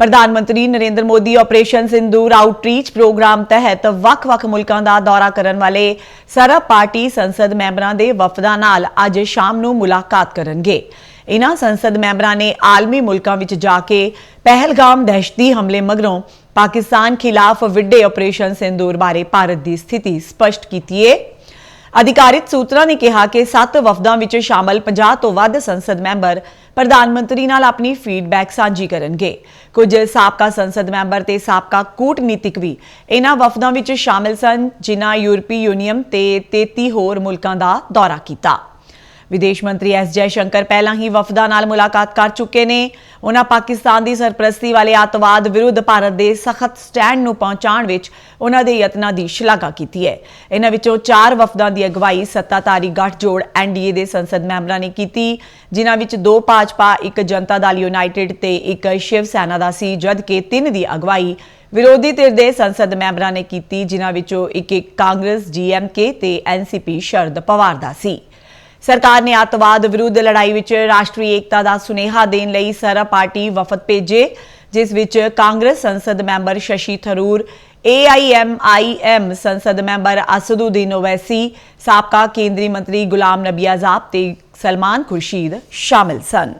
ਪ੍ਰਧਾਨ ਮੰਤਰੀ Narendra Modi operation Sindoor outreach programme ਤਹਿਤ ਵੱਖ-ਵੱਖ ਮੁਲਕਾਂ ਦਾ ਦੌਰਾ ਕਰਨ ਵਾਲੇ ਸਰਬ ਪਾਰਟੀ ਸੰਸਦ ਮੈਂਬਰਾਂ ਦੇ ਵਫਦਾਂ ਨਾਲ ਅੱਜ ਸ਼ਾਮ ਨੂੰ ਮੁਲਾਕਾਤ ਕਰਨਗੇ। ਇਨ੍ਹਾਂ ਸੰਸਦ ਮੈਂਬਰਾਂ ਨੇ ਆਲਮੀ ਮੁਲਕਾਂ ਵਿੱਚ ਜਾ ਕੇ ਪਹਿਲਗਾਮ ਦਹਿਸ਼ਤੀ ਹਮਲੇ ਮਗਰੋਂ ਪਾਕਿਸਤਾਨ ਖਿਲਾਫ ਵਿੱਢੇ ਆਪਰੇਸ਼ਨ ਸਿੰਦੂਰ ਬਾਰੇ ਭਾਰਤ ਦੀ ਸਥਿਤੀ ਸਪਸ਼ਟ ਕੀਤੀ ਹੈ ਅਧਿਕਾਰਿਤ ਸੂਤਰਾਂ ਨੇ ਕਿਹਾ ਕਿ ਸੱਤ ਵਫਦਾਂ ਵਿੱਚ ਸ਼ਾਮਲ 50 ਤੋਂ ਵੱਧ ਸੰਸਦ ਮੈਂਬਰ ਪ੍ਰਧਾਨ ਮੰਤਰੀ ਨਾਲ ਆਪਣੀ ਫੀਡਬੈਕ ਸਾਂਝੀ ਕਰਨਗੇ। ਕੁਝ ਸਾਬਕਾ ਸੰਸਦ ਮੈਂਬਰ ਤੇ ਸਾਬਕਾ ਕੂਟਨੀਤਿਕ ਵੀ ਇਹਨਾਂ ਵਫਦਾਂ ਵਿੱਚ ਸ਼ਾਮਲ ਸਨ, ਜਿਨ੍ਹਾਂ ਯੂਰਪੀ ਯੂਨੀਅਨ ਤੇ 33 ਹੋਰ ਮੁਲਕਾਂ ਦਾ ਦੌਰਾ ਕੀਤਾ। ਵਿਦੇਸ਼ ਮੰਤਰੀ ਐਸ ਜੈ ਸ਼ੰਕਰ ਪਹਿਲਾਂ ਹੀ ਵਫਦਾਂ ਨਾਲ ਮੁਲਾਕਾਤ ਕਰ ਚੁੱਕੇ ਨੇ। ਉਹਨਾਂ ਪਾਕਿਸਤਾਨ ਦੀ ਸਰਪ੍ਰਸਤੀ ਵਾਲੇ ਅੱਤਵਾਦ ਵਿਰੁੱਧ ਭਾਰਤ ਦੇ ਸਖਤ ਸਟੈਂਡ ਨੂੰ ਪਹੁੰਚਾਉਣ ਵਿੱਚ ਉਹਨਾਂ ਦੇ ਯਤਨਾਂ ਦੀ ਸ਼ਲਾਘਾ ਕੀਤੀ ਹੈ। ਇਹਨਾਂ ਵਿੱਚੋਂ ਚਾਰ ਵਫਦਾਂ ਦੀ ਅਗਵਾਈ ਸੱਤਾਧਾਰੀ ਗੱਠਜੋੜ ਐਨਡੀਏ ਦੇ ਸੰਸਦ ਮੈਂਬਰਾਂ ਨੇ ਕੀਤੀ, ਜਿਨ੍ਹਾਂ ਵਿੱਚ ਦੋ ਭਾਜਪਾ, ਇੱਕ ਜਨਤਾ ਦਲ ਯੂਨਾਈਟਿਡ ਤੇ ਇੱਕ ਸ਼ਿਵ ਸੈਨਾ ਦਾ ਸੀ, ਜਦਕਿ ਤਿੰਨ ਦੀ ਅਗਵਾਈ ਵਿਰੋਧੀ ਧਿਰ ਦੇ ਸੰਸਦ ਮੈਂਬਰਾਂ ਨੇ ਕੀਤੀ, ਜਿਨ੍ਹਾਂ ਵਿੱਚੋਂ ਇੱਕ ਇੱਕ ਕਾਂਗਰਸ ਜੀਐਮਕੇ ਤੇ ਐਨਸੀਪੀ ਸ਼ਰਦ ਪਵਾਰ ਦਾ ਸੀ। ਸਰਕਾਰ ਨੇ ਅੱਤਵਾਦ ਵਿਰੁੱਧ ਲੜਾਈ ਵਿੱਚ ਰਾਸ਼ਟਰੀ ਏਕਤਾ ਦਾ ਸੁਨੇਹਾ ਦੇਣ ਲਈ ਸਾਰਾ ਪਾਰਟੀ ਵਫਦ ਭੇਜੇ, ਜਿਸ ਵਿੱਚ ਕਾਂਗਰਸ ਸੰਸਦ ਮੈਂਬਰ ਸ਼ਸ਼ੀ ਥਰੂਰ AIMIM ਸੰਸਦ ਮੈਂਬਰ ਅਸਦੁਦੀਨ ਓਵੈਸੀ, ਸਾਬਕਾ ਕੇਂਦਰੀ ਮੰਤਰੀ ਗੁਲਾਮ ਨਬੀ ਆਜ਼ਾਦ ਤੇ ਸਲਮਾਨ ਖੁਰਸ਼ੀਦ ਸ਼ਾਮਿਲ ਸਨ।